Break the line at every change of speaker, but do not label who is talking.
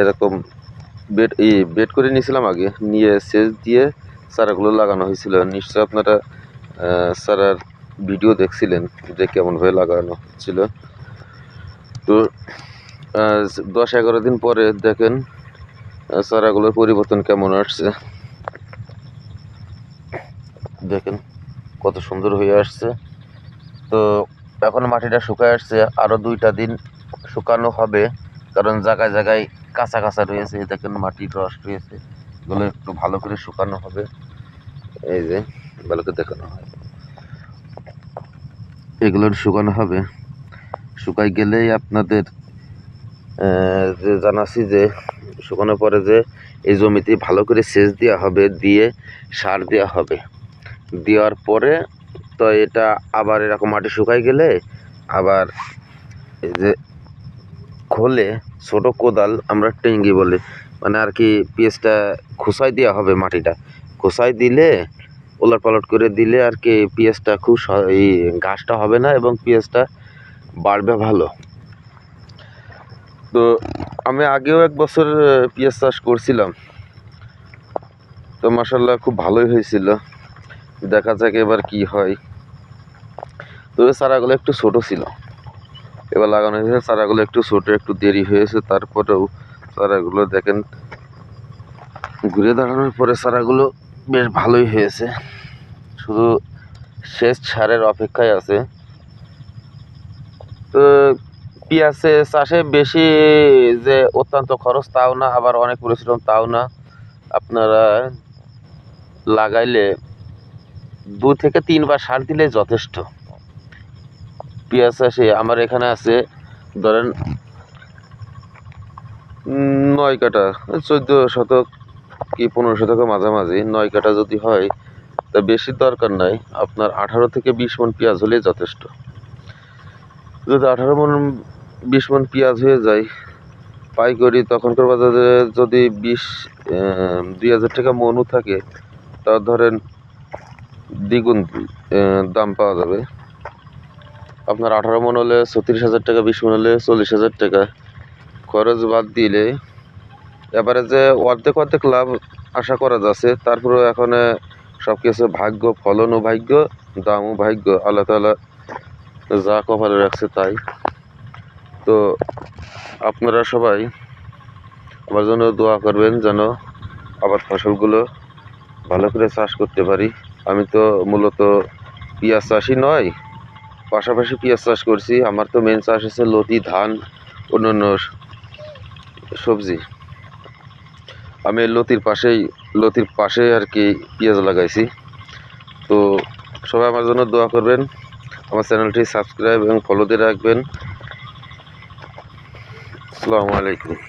এরকম বেড এই বেড করে নিয়েছিলাম আগে। নিয়ে সেচ দিয়ে চারাগুলো লাগানো হয়েছিল। নিশ্চয় আপনারা চারার ভিডিও দেখছিলেন যে কেমনভাবে লাগানো হচ্ছিল। তো দশ এগারো দিন পরে দেখেন চারাগুলোর পরিবর্তন কেমন আসছে। দেখেন কত সুন্দর হয়ে আসছে। তো, এখন মাটিটা শুকায় আসছে। আরও দুইটা দিন শুকানো হবে, কারণ জায়গায় জায়গায় কাঁচা কাঁচা রয়েছে দেখেন মাটির রস রয়েছে। এগুলো একটু ভালো করে শুকানো হবে। এই যে ভালো করে দেখানো হয়। এগুলো শুকানো হবে। শুকাই গেলেই আপনাদের যে জানাচ্ছি যে, শুকানোর পরে যে এই জমিতে ভালো করে সেচ দেওয়া হবে, দিয়ে সার দেওয়া হবে। দেওয়ার পরে তো এটা আবার এরকম মাটি শুকাই গেলে আবার এই যে খোলে, ছোট কোদাল আমরা টেঙ্গি বলি। মানে আর কি পেঁয়াজটা খোসাই দেওয়া হবে মাটিটা। খোসাই দিলে, ওলট পালট করে দিলে আর কি পেঁয়াজটা খুব এই ঘাসটা হবে না এবং পেঁয়াজটা বাড়বে ভালো। তো আমি আগেও এক বছর পেঁয়াজ চাষ করছিলাম। তো মাসাল্লাহ খুব ভালোই হয়েছিল। দেখা যাক এবার কি হয়। তবে চারাগুলো একটু ছোট ছিল। এবার লাগানো হয়েছে, চারাগুলো একটু ছোট, একটু দেরি হয়েছে, তারপরেও চারাগুলো দেখেন, ঘুরে দাঁড়ানোর পরে চারাগুলো বেশ ভালোই হয়েছে। শুধু শেষ সারের অপেক্ষায় আছে। তো পেঁয়াজে চাষে বেশি যে অত্যন্ত খরচ তাও না, আবার অনেক পরিশ্রম তাও না। আপনারা লাগাইলে দু থেকে তিনবার সার দিলে যথেষ্ট। পেঁয়াজ চাষে আমার এখানে আছে, ধরেন নয় কাটা চোদ্দ শতক কি পনেরো শতকের মাঝামাঝি, নয় কাটা যদি হয়, তা বেশি দরকার নাই, আপনার আঠারো থেকে বিশ মন পেঁয়াজ হলেই যথেষ্ট। যদি আঠারো মন, বিশ মন পেঁয়াজ হয়ে যায়, পাইকারি তখনকার বাজারে যদি বিশ দুই হাজার টাকা মনও থাকে, তা ধরেন দ্বিগুণ দাম পাওয়া যাবে। আপনার আঠারো মন হলে ছত্রিশ হাজার টাকা, বিশ মন হলে চল্লিশ হাজার টাকা। খরচ বাদ দিলে এবারে যে অর্ধেক অর্ধেক লাভ আশা করা যাচ্ছে। তারপরেও এখন সব কিছু ভাগ্য ফলনও ভাগ্য দামও ভাগ্য, আল্লাহ তালা যা কপালে রাখছে তাই। তো আপনারা সবাই আমার জন্য দোয়া করবেন যেন আবার ফসলগুলো ভালো করে চাষ করতে পারি। আমি তো মূলত পেঁয়াজ চাষি নয় পাশাপাশি পেঁয়াজ চাষ করছি। আমার তো মেন চাষ হচ্ছে লতি, ধান, অন্যান্য সবজি। আমি লতির পাশেই, লতির পাশে আর কি পেঁয়াজ লাগাইছি। তো সবাই আমার জন্য দোয়া করবেন। আমার চ্যানেলটি সাবস্ক্রাইব এবং ফলো দিয়ে রাখবেন। আসসালামু আলাইকুম।